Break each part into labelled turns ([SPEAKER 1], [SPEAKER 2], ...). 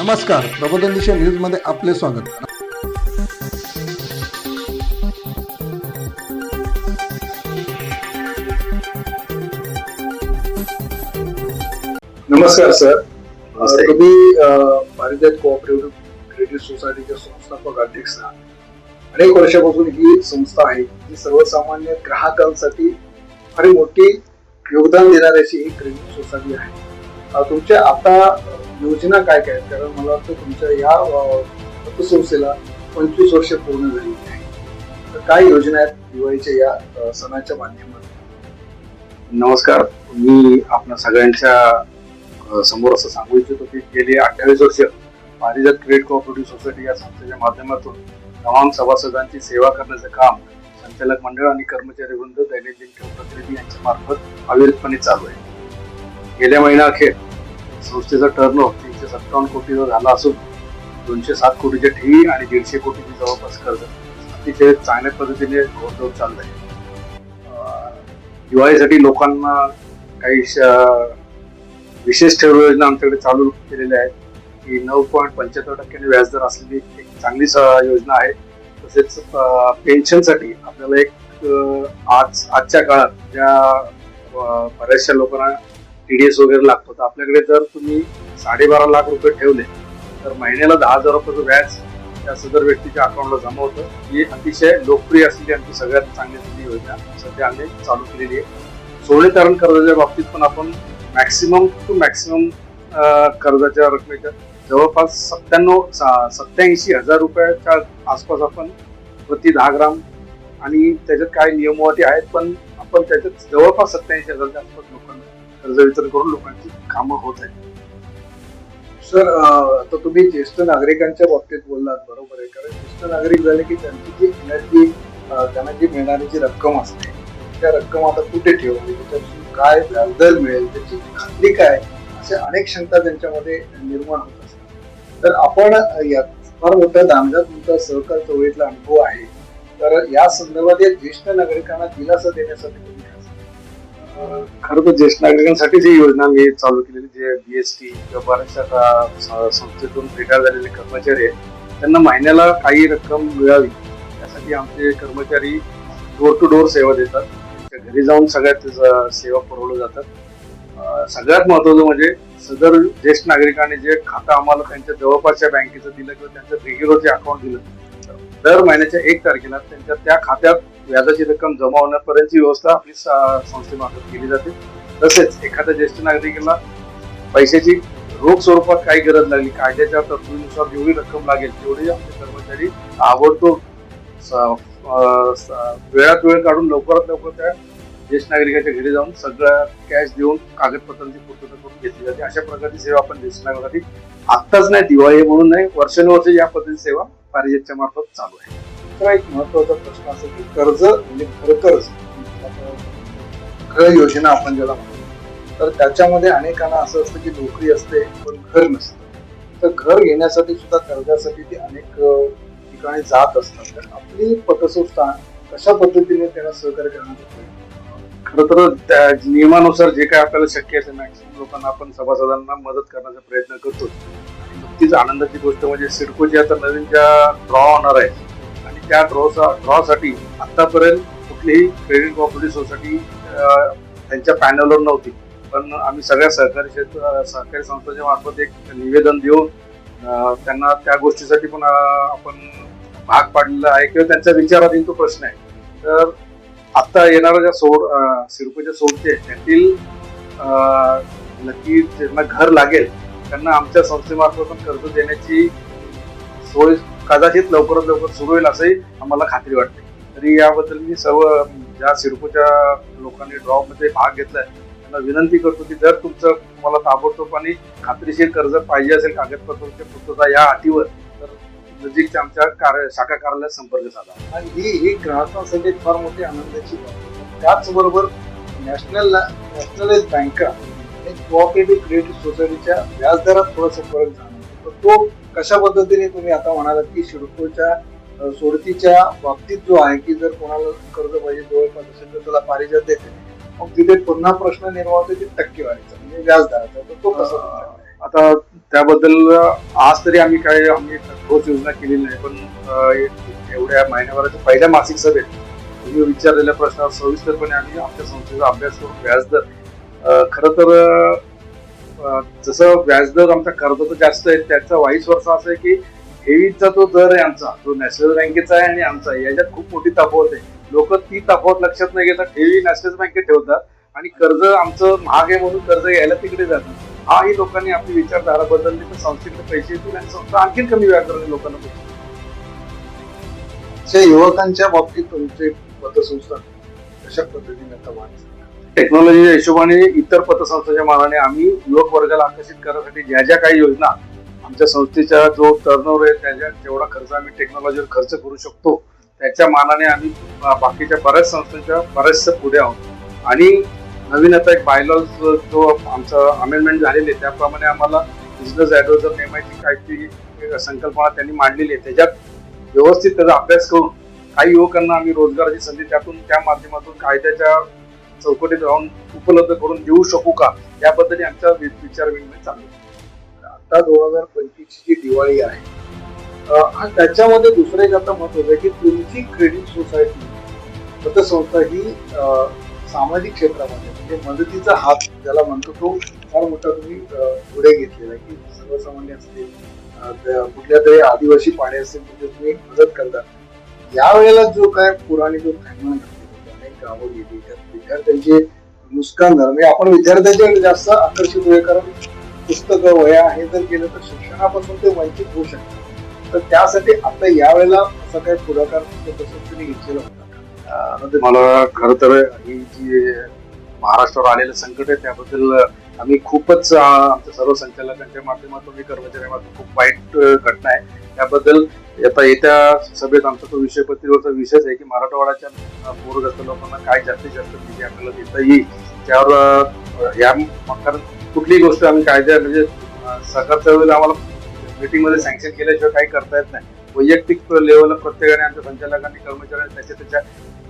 [SPEAKER 1] नमस्कार. प्रबोधन दिशा न्यूजमध्ये आपले स्वागत.
[SPEAKER 2] नमस्कार सर. तुम्ही पारिजात कोऑपरेटिव्ह क्रेडिट सोसायटीचे संस्थापक अध्यक्ष आहात. अनेक वर्षापासून ही संस्था आहे जी सर्वसामान्य ग्राहकांसाठी फार मोठी योगदान देणारी अशी ही क्रेडिट सोसायटी आहे. तुमच्या आता योजना काय काय आहेत? कारण मला वाटतं तुमच्या या पतसंस्थेला पंचवीस वर्ष पूर्ण झाली तर काय योजना आहेत दिवाळीच्या या सणाच्या माध्यमातून?
[SPEAKER 3] नमस्कार. मी आपल्या सगळ्यांच्या समोर असं सांगू इच्छितो की गेली अठ्ठावीस वर्ष पारिजात क्रेडिट कोऑपरेटिव्ह सोसायटी या संस्थेच्या माध्यमातून तमाम सभासदांची सेवा करण्याचं काम संचालक मंडळ आणि कर्मचारी वृंद दैनंदिन ठेव प्रतिनिधी यांच्या मार्फत अविरतपणे चालू आहे. गेल्या महिना अखेर संस्थेचा टर्न तीनशे सत्तावन्न कोटीचा झाला असून दोनशे सात कोटीचे ठेवी आणि दीडशे कोटीची जवळपास कर्ज. अतिशय चांगल्या पद्धतीने घोडदौड चाललं आहे. दिवाळीसाठी लोकांना काही श- विशेष ठेव योजना आमच्याकडे चालू केलेल्या आहेत. की नऊ पॉईंट पंच्याहत्तर टक्क्यांनी व्याजदर असलेली एक चांगली योजना आहे. तसेच पेन्शनसाठी आपल्याला एक आज आजच्या काळात ज्या बऱ्याचशा लोकांना टीडीएस वगैरे लागतो. तर आपल्याकडे जर तुम्ही साडेबारा लाख रुपये ठेवले तर महिन्याला दहा हजार रुपयाचं व्याज त्या सदर व्यक्तीच्या अकाउंटला जमा होतं ही अतिशय लोकप्रिय असलेली आमची सगळ्यात चांगली योजना. सध्या आम्ही चालू केलेली आहे. सोने तारण कर्जाच्या बाबतीत पण आपण मॅक्सिमम टू मॅक्सिमम कर्जाच्या रकमेच्या जवळपास सत्त्याण्णव सत्याऐंशी हजार रुपयाच्या आसपास आपण प्रति दहा ग्राम आणि त्याच्यात काही नियमवाटी आहेत पण आपण त्याच्यात जवळपास सत्याऐंशी हजारच्या आसपास लोकांना कर्ज वितरण करून लोकांची कामं होत आहेत.
[SPEAKER 2] सर आता तुम्ही ज्येष्ठ नागरिकांच्या बाबतीत बोललात बरोबर आहे. कारण ज्येष्ठ नागरिक झाले की त्यांची जी एनर्जी त्यांना जी मिळणारी जी रक्कम असते त्या रक्कम आता कुठे ठेवली त्याच्यापासून काय व्याजदर मिळेल? त्याची खात्री काय? अशा अनेक शंका त्यांच्यामध्ये निर्माण होत असतात. तर आपण यात या फार मोठ्या दामजा तुमचा सहकार चळवळीतला अनुभव आहे. तर या संदर्भात या ज्येष्ठ नागरिकांना दिलासा देण्यासाठी
[SPEAKER 3] खरं तर ज्येष्ठ नागरिकांसाठी जी योजना मी चालू केलेली जे बीएसटी किंवा बऱ्याचशा संस्थेतून रिटायर झालेले कर्मचारी आहेत त्यांना महिन्याला काही रक्कम मिळावी त्यासाठी आमचे कर्मचारी डोर टू डोर सेवा देतात. त्यांच्या घरी जाऊन सगळ्यात सेवा पुरवल्या जातात. सगळ्यात महत्वाचं म्हणजे सदर ज्येष्ठ नागरिकांनी जे खातं आम्हाला त्यांच्या जवळपासच्या बँकेचं दिलं किंवा त्यांचं रेग्युलरचे अकाउंट दिलं दर महिन्याच्या एक तारखेला त्यांच्या त्या खात्यात व्याजाची रक्कम जमा होण्यापर्यंतची व्यवस्था आपली संस्थेमार्फत केली जाते. तसेच एखाद्या ज्येष्ठ नागरिकाला पैशाची रोख स्वरूपात काही गरज लागली कायद्याच्या तरतुदीनुसार जेवढी रक्कम लागेल तेवढी आपले कर्मचारी आवडतो वेळात वेळ काढून लवकरात लवकर त्या ज्येष्ठ नागरिकाच्या घरी जाऊन सगळ्या कॅश देऊन कागदपत्रांची पूर्तता करून घेतली जाते. अशा प्रकारची सेवा आपण ज्येष्ठ नागरिकांसाठी आत्ताच नाही दिवाळी म्हणून नाही वर्षानुवर्ष या पद्धतीची सेवा पारिजेतच्या मार्फत चालू आहे.
[SPEAKER 2] दुसरा एक महत्त्वाचा प्रश्न असा की कर्ज म्हणजे घर कर्ज. घर योजना आपण ज्याला म्हणतो. तर त्याच्यामध्ये अनेकांना असं असतं की नोकरी असते पण घर नसतं. तर घर घेण्यासाठी सुद्धा कर्जासाठी ते अनेक ठिकाणी जात असतात. तर आपली पतसंस्था कशा पद्धतीने त्यांना सहकार्य करण्यात प्रयत्न
[SPEAKER 3] खरं तर त्या नियमानुसार जे काय आपल्याला शक्य असेल मॅक्सिमम लोकांना आपण सभासदांना मदत करण्याचा प्रयत्न करतो नुकतीच आनंदाची गोष्ट म्हणजे सिडकोची आता नवीन ज्या ड्रॉ होणार आहे त्या ड्रॉचा ड्रॉसाठी आतापर्यंत कुठलीही क्रेडिट कोऑपरेटिव्ह सोसायटी त्यांच्या पॅनलवर नव्हती. पण आम्ही सगळ्या सहकारी क्षेत्र सहकारी संस्थांच्या मार्फत एक निवेदन देऊन त्यांना त्या गोष्टीसाठी पण आपण भाग पाडलेला आहे किंवा त्यांच्या विचाराधीन तो प्रश्न आहे. तर आत्ता येणाऱ्या ज्या सोड सिरपूच्या सोडचे त्यातील नक्की ज्यांना घर लागेल त्यांना आमच्या संस्थेमार्फत पण कर्ज देण्याची सोय कदाचित लवकरात लवकर सुरू होईल असंही आम्हाला खात्री वाटते. तरी याबद्दल मी सर्व ज्या सिडकोच्या लोकांनी ड्रॉमध्ये भाग भाग घेतलाय त्यांना विनंती करतो की जर तुमचं तुम्हाला ताबडतोब आणि खात्रीशीर कर्ज पाहिजे असेल कागदपत्रांची पूर्तता या अटीवर तर नजीकच्या आमच्या कार्य शाखा कार्यालयात संपर्क साधा.
[SPEAKER 2] आणि ही ही ग्राहकांसाठी एक फार मोठी आनंदाची बाब आहे. त्याचबरोबर नॅशनल नॅशनलाइज बँका आणि कोऑपरेटिव्ह क्रेडिट सोसायटीच्या व्याजदरात थोडासा फरक जाणवतो. तर तो कशा पद्धतीने तुम्ही आता म्हणालात की शिडकोच्या सोडतीच्या बाबतीत जो आहे की जर कोणाला कर्ज पाहिजे जवळपास असेल तर त्याला पारिजात देते. मग तिथे पुन्हा प्रश्न निर्माण होतो की टक्केवारीचा म्हणजे व्याजदराचा. तर तो कसा
[SPEAKER 3] आता त्याबद्दल आज तरी आम्ही काय आम्ही ठोस योजना केलेली नाही पण एवढ्या महिन्याभराच्या पहिल्या मासिक सभेत तुम्ही विचारलेल्या प्रश्नावर सविस्तरपणे आम्ही आमच्या संस्थेचा अभ्यास करून व्याजदर खरं तर जसं व्याजदर आमचा कर्जाचा जास्त आहे त्याचा वाईस वर्ष असं आहे की ठेवीचा जो दर आहे आमचा तो नॅशनल बँकेचा आहे आणि आमचा आहे. याच्यात खूप मोठी तफावत आहे. लोक ती तफावत लक्षात नाही घेतात ठेवी नॅशनल बँकेत ठेवतात आणि कर्ज आमचं महाग आहे म्हणून कर्ज घ्यायला तिकडे जातात. हाही लोकांनी आपली विचारधारा बदलली तर संस्थेकडे पैसे येतील आणि संस्था आणखी कमी व्याजदराने लोकांना पैसे
[SPEAKER 2] युवकांच्या बाबतीत तुमचे पतसंस्था कशा पद्धतीने आता वाढतात
[SPEAKER 3] टेक्नॉलॉजीच्या हिशोबाने इतर पतसंस्थेच्या मानाने आम्ही युवक वर्गाला आकर्षित करण्यासाठी ज्या ज्या काही योजना आमच्या संस्थेचा जो टर्नओव्हर आहे त्याच्या जेवढा खर्च आम्ही टेक्नॉलॉजीवर खर्च करू शकतो त्याच्या मानाने आम्ही बाकीच्या बऱ्याच संस्थेच्या बऱ्याचशा पुढे आहोत. आणि नवीन आता एक बायलॉज जो आमचा अमेंडमेंट झालेले आहे त्याप्रमाणे आम्हाला बिझनेस ऍडवायझर नेमायची काहीतरी संकल्पना त्यांनी मांडलेली आहे. त्याच्यात व्यवस्थित त्याचा अभ्यास करून काही युवकांना आम्ही रोजगाराची संधी त्यातून त्या माध्यमातून कायद्याच्या चौकटीत राहून उपलब्ध करून देऊ शकू का? याबद्दल आमचा वि- विचार विनिमय चालू
[SPEAKER 2] आता दोन हजार पंचवीस ची दिवाळी आहे त्याच्यामध्ये दुसरं एक आता महत्वाचं आहे की तुमची क्रेडिट सोसायटी पतसंस्था ही सामाजिक क्षेत्रामध्ये म्हणजे मदतीचा हात ज्याला म्हणतो तो फार मोठा तुम्ही पुढे घेतलेला आहे की सर्वसामान्य असतील कुठल्या तरी आदिवासी पाणी असतील तिथे तुम्ही मदत करता. यावेळेला जो काय पुराणी जो थैमान गावं गेली विद्यार्थ्यांचे नुकसान झालं. म्हणजे आपण विद्यार्थ्यांच्याकडे जास्त आकर्षित होऊया कारण पुस्तकं वया हे जर केलं तर शिक्षणापासून ते वंचित होऊ शकतात तर त्यासाठी आता यावेळेला असा काही पुढाकार तसंच तुम्ही घेतलेला होता
[SPEAKER 3] म्हणजे मला खरं तर ही जी महाराष्ट्रावर आलेलं संकट आहे त्याबद्दल आम्ही खूपच आमच्या सर्व संचालकांच्या माध्यमातून आणि खूप वाईट घटना आहे. त्याबद्दल आता येत्या सभेत आमचा तो विषय पत्रिकेवरचा विषयच आहे की मराठवाड्याच्या पूरग्रस्त लोकांना काय जास्तीत जास्त निधी आपल्याला देता येईल. त्यावर या कारण कुठलीही गोष्ट आम्ही कायद्या म्हणजे सरकारच्या वेळेला आम्हाला मीटिंगमध्ये सँक्शन केल्याशिवाय काही करता येत नाही. वैयक्तिक लेवलला प्रत्येकाने आमच्या संचालकांनी कर्मचाऱ्यांनी त्याच्या त्याच्या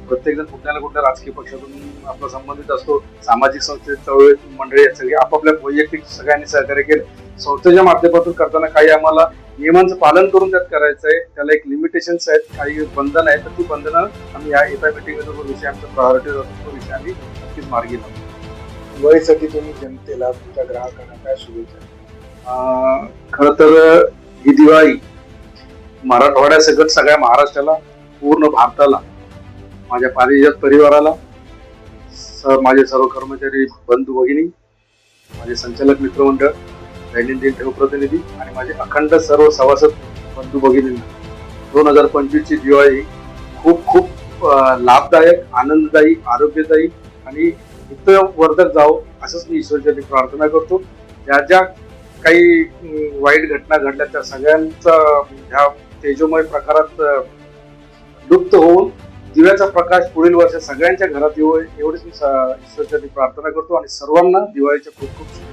[SPEAKER 3] प्रत्येकजण कुठल्या ना कुठल्या राजकीय पक्षातून आपला संबंधित असतो. सामाजिक संस्थे चळवळी मंडळी सगळी. आपापल्या वैयक्तिक सगळ्यांनी सहकार्य केलं. संस्थेच्या माध्यमातून करताना काही आम्हाला नियमांचं पालन करून त्यात करायचं आहे. त्याला एक लिमिटेशन्स आहेत. काही बंधन आहेत. तर ती बंधनं आम्ही या येत्या मिटिंगमध्ये जो विषय आमचा प्रायोरिटी असतो तो विषय आम्ही नक्कीच मार्गी लावतो
[SPEAKER 2] दिवाळीसाठी तुम्ही जनतेला तुमच्या ग्राहकांना काय शुभेच्छा?
[SPEAKER 3] खरं तर ही दिवाळी मराठवाड्यासकट सगळ्या महाराष्ट्राला पूर्ण भारताला माझ्या पारिजात परिवाराला स- माझे सर्व कर्मचारी बंधू भगिनी माझे संचालक मित्रमंडळ दैनंदिन प्रतिनिधी आणि माझे अखंड सर्व सभासद बंधू भगिनींना दोन हजार पंचवीसची दिवाळी खूप खूप अं, लाभदायक आनंददायी आरोग्यदायी आणि हितवर्धक जावो असंच मी ईश्वरच्या प्रार्थना करतो. ज्या ज्या काही अं, वाईट घटना घडल्या त्या सगळ्यांचा ह्या तेजोमय प्रकारात अं, लुप्त होऊन दिव्याचा प्रकाश पुढील वर्ष सगळ्यांच्या घरात येऊ एवढीच मी स- ईश्वरच्या प्रार्थना करतो आणि सर्वांना दिवाळीच्या खूप खूप शुभेच्छा.